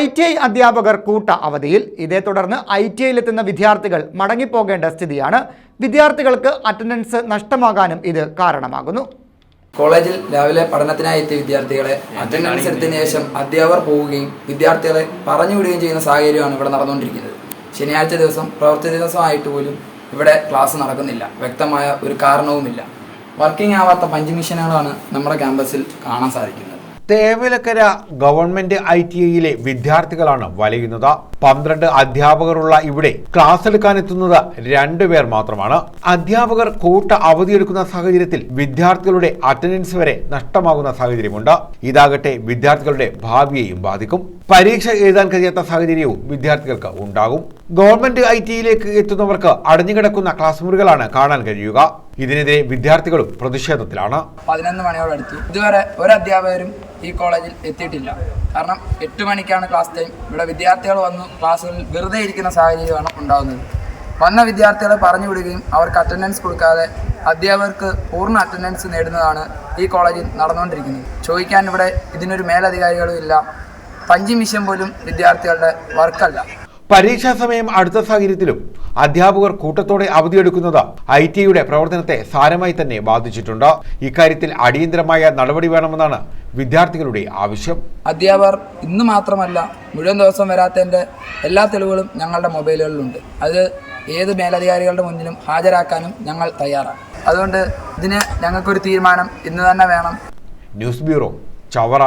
I T I അധ്യാപകർ കൂട്ട അവധിയിൽ. ഇതേ തുടർന്ന് ഐ ടി ഐയിലെത്തുന്ന വിദ്യാർത്ഥികൾ മടങ്ങിപ്പോകേണ്ട സ്ഥിതിയാണ്. വിദ്യാർത്ഥികൾക്ക് അറ്റൻഡൻസ് നഷ്ടമാകാനും ഇത് കാരണമാകുന്നു. കോളേജിൽ രാവിലെ പഠനത്തിനായി എത്തിയ വിദ്യാർത്ഥികളെ അറ്റൻഡൻസ് എടുത്തതിന് ശേഷം അധ്യാപകർ പോവുകയും വിദ്യാർത്ഥികളെ പറഞ്ഞു വിടുകയും ചെയ്യുന്ന സാഹചര്യമാണ് ഇവിടെ നടന്നുകൊണ്ടിരിക്കുന്നത്. ശനിയാഴ്ച ദിവസം പ്രവൃത്തി ദിവസമായിട്ട് പോലും ഇവിടെ ക്ലാസ് നടക്കുന്നില്ല. വ്യക്തമായ ഒരു കാരണവുമില്ല. വർക്കിംഗ് ആവാത്ത പഞ്ച് മിഷനുകളാണ് നമ്മുടെ ക്യാമ്പസിൽ കാണാൻ സാധിക്കുന്നത്. തേവലക്കര ഗവൺമെന്റ് ഐ ടി ഐയിലെ വിദ്യാർത്ഥികളാണ് വലയുന്നത്. പന്ത്രണ്ട് അധ്യാപകരുള്ള ഇവിടെ ക്ലാസ് എടുക്കാനെത്തുന്നത് രണ്ടുപേർ മാത്രമാണ്. അധ്യാപകർ കൂട്ട അവധിയെടുക്കുന്ന സാഹചര്യത്തിൽ വിദ്യാർത്ഥികളുടെ അറ്റൻഡൻസ് വരെ നഷ്ടമാകുന്ന സാഹചര്യമുണ്ട്. ഇതാകട്ടെ വിദ്യാർത്ഥികളുടെ ഭാവിയെയും ബാധിക്കും. പരീക്ഷ എഴുതാൻ കഴിയാത്ത സാഹചര്യവും വിദ്യാർത്ഥികൾക്ക് ഉണ്ടാകും. ഗവൺമെന്റ് ഐ ടിയിലേക്ക് എത്തുന്നവർക്ക് അടഞ്ഞുകിടക്കുന്ന ക്ലാസ് മുറികളാണ് കാണാൻ കഴിയുക. ഇതിനെതിരെ വിദ്യാർത്ഥികളും പ്രതിഷേധത്തിലാണ്. പതിനൊന്ന് മണിയോടടുത്തു ഇതുവരെ ഒരു അധ്യാപകരും ഈ കോളേജിൽ എത്തിയിട്ടില്ല. കാരണം എട്ട് മണിക്കാണ് ക്ലാസ് ടൈം ഇവിടെ വിദ്യാർത്ഥികൾ വന്ന് ക്ലാസ്സുകളിൽ വെറുതെ ഇരിക്കുന്ന സാഹചര്യമാണ് ഉണ്ടാകുന്നത് വന്ന വിദ്യാർത്ഥികളെ പറഞ്ഞു വിടുകയും അവർക്ക് അറ്റൻഡൻസ് കൊടുക്കാതെ അധ്യാപകർക്ക് പൂർണ അറ്റൻഡൻസ് നേടുന്നതാണ് ഈ കോളേജിൽ നടന്നുകൊണ്ടിരിക്കുന്നത്. ചോദിക്കാൻ ഇവിടെ ഇതിനൊരു മേലധികാരികളും ഇല്ല. പഞ്ചി മിഷൻ പോലും വിദ്യാർത്ഥികളുടെ വർക്കല്ല പരീക്ഷാ സമയം അടുത്ത സാഹചര്യത്തിലും അധ്യാപകർ കൂട്ടത്തോടെ അവധിയെടുക്കുന്നത് ഐ ടിയുടെ പ്രവർത്തനത്തെ സാരമായി തന്നെ ബാധിച്ചിട്ടുണ്ട്. ഇക്കാര്യത്തിൽ അടിയന്തരമായ നടപടി വേണമെന്നാണ് വിദ്യാർത്ഥികളുടെ ആവശ്യം. അധ്യാപകർ ഇന്ന് മാത്രമല്ല മുഴുവൻ ദിവസം വരാത്തതിന്റെ എല്ലാ തെളിവുകളും ഞങ്ങളുടെ മൊബൈലുകളിലുണ്ട്. അത് ഏത് മേലധികാരികളുടെ മുന്നിലും ഹാജരാക്കാനും ഞങ്ങൾ തയ്യാറാണ്. അതുകൊണ്ട് ഇതിന് ഞങ്ങൾക്കൊരു തീരുമാനം ഇന്ന് തന്നെ വേണം. News bureau Chavara.